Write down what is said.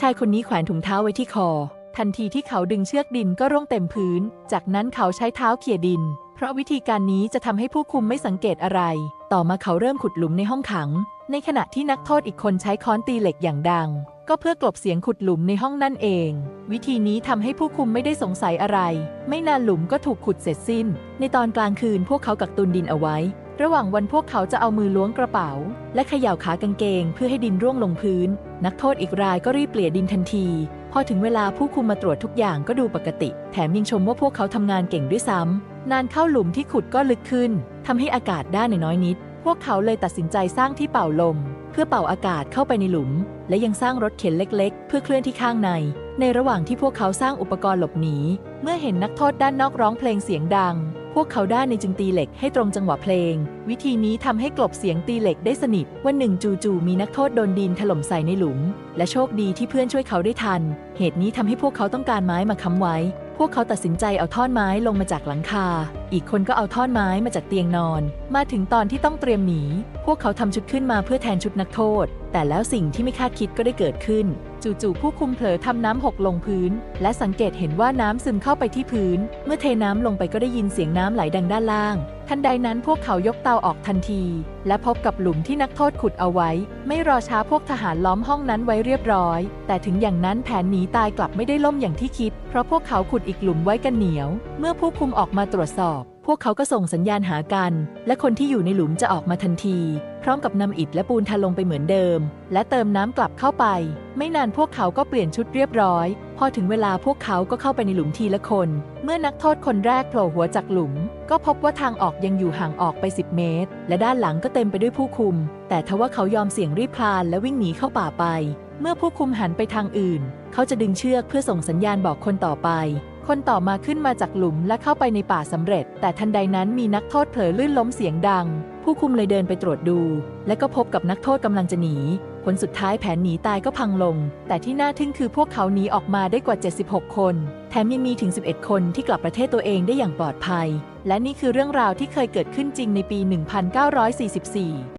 ชายคนนี้แขวนถุงเท้าไว้ที่คอ ทันทีที่เขาดึงเชือกดินก็ร่วงเต็มพื้น จากนั้นเขาใช้เท้าเขี่ยดิน เพราะวิธีการนี้จะทำให้ผู้คุมไม่สังเกตอะไร ต่อมาเขาเริ่มขุดหลุมในห้องขัง ในขณะที่นักโทษอีกคนใช้ค้อนตีเหล็กอย่างดัง ก็เพื่อกลบเสียงขุดหลุมในห้องนั่นเอง วิธีนี้ทำให้ผู้คุมไม่ได้สงสัยอะไร ไม่นานหลุมก็ถูกขุดเสร็จสิ้น ในตอนกลางคืนพวกเขากักตุนดินเอาไว้ ระหว่างวันพวกเขาจะเอามือล้วงกระเป๋า และเขย่าขากางเกง เพื่อให้ดินร่วงลงพื้น นักโทษอีกรายก็รีบเปลี่ยดินทันที พอถึงเวลาผู้คุมมาตรวจทุกอย่างก็ดูปกติ แถมยังชมว่าพวกเขาทำงานเก่งด้วยซ้ำนานเข้าหลุมที่ขุดก็ลึกขึ้นทำให้อากาศด้านน้อยนิด พวกเขาเลยตัดสินใจสร้างที่เป่าลม เพื่อเป่าอากาศเข้าไปในหลุม และยังสร้างรถเข็นเล็ก ๆ เพื่อเคลื่อนที่ข้างใน ในระหว่างที่พวกเขาสร้างอุปกรณ์หลบหนีเมื่อเห็นนักโทษด้านนอกร้องเพลงเสียงดัง พวกเขาด้านในจึงตีเหล็กให้ตรงจังหวะเพลง วิธีนี้ทำให้กลบเสียงตีเหล็กได้สนิท วันหนึ่งจู่ๆมีนักโทษโดนดินถล่มใส่ในหลุม และโชคดีที่เพื่อนช่วยเขาได้ทัน เหตุนี้ทำให้พวกเขาต้องการไม้มาค้ำไว้ พวกเขาตัดสินใจเอาท่อนไม้ลงมาจากหลังคา อีกคนก็เอาท่อนไม้มาจากเตียงนอน มาถึงตอนที่ต้องเตรียมหนี พวกเขาทำชุดขึ้นมาเพื่อแทนชุดนักโทษ แต่แล้วสิ่งที่ไม่คาดคิดก็ได้เกิดขึ้น จู่ๆผู้คุมเผลอทำน้ำหกลงพื้น และสังเกตเห็นว่าน้ำซึมเข้าไปที่พื้น เมื่อเทน้ำลงไปก็ได้ยินเสียงน้ำไหลดังด้านล่าง ทันใดนั้นพวกเขายกเตาออกทันที และพบกับหลุมที่นักโทษขุดเอาไว้ ไม่รอช้าพวกทหารล้อมห้องนั้นไว้เรียบร้อย แต่ถึงอย่างนั้นแผนหนีตายกลับไม่ได้ล่มอย่างที่คิด เพราะพวกเขาขุดอีกหลุมไว้กันเหนียว เมื่อผู้คุมออกมาตรวจสอบ พวกเขาก็ส่งสัญญาณหากัน และคนที่อยู่ในหลุมจะออกมาทันที พร้อมกับนำอิฐและปูนทาลงไปเหมือนเดิม และเติมน้ำกลับเข้าไป ไม่นานพวกเขาก็เปลี่ยนชุดเรียบร้อย พอถึงเวลาพวกเขาก็เข้าไปในหลุมทีละคน เมื่อนักโทษคนแรกโผล่หัวจากหลุม ก็พบว่าทางออกยังอยู่ห่างออกไป 10 เมตร และด้านหลังก็เต็มไปด้วยผู้คุม แต่ทว่าเขายอมเสี่ยงรีบพลานและวิ่งหนีเข้าป่าไป เมื่อผู้คุมหันไปทางอื่น เขาจะดึงเชือกเพื่อส่งสัญญาณบอกคนต่อไป คนต่อมาขึ้นมาจากหลุมและเข้าไปในป่าสำเร็จ แต่ทันใดนั้นมีนักโทษเผลอลื่นล้มเสียงดัง ผู้คุมเลยเดินไปตรวจดู และก็พบกับนักโทษกำลังจะหนี ผลสุดท้ายแผนหนีตายก็พังลง แต่ที่น่าทึ่งคือพวกเขาหนีออกมาได้กว่า 76 คน แถมยังมีถึง 11 คนที่กลับประเทศตัวเองได้อย่างปลอดภัย และนี่คือเรื่องราวที่เคยเกิดขึ้นจริงในปี 1944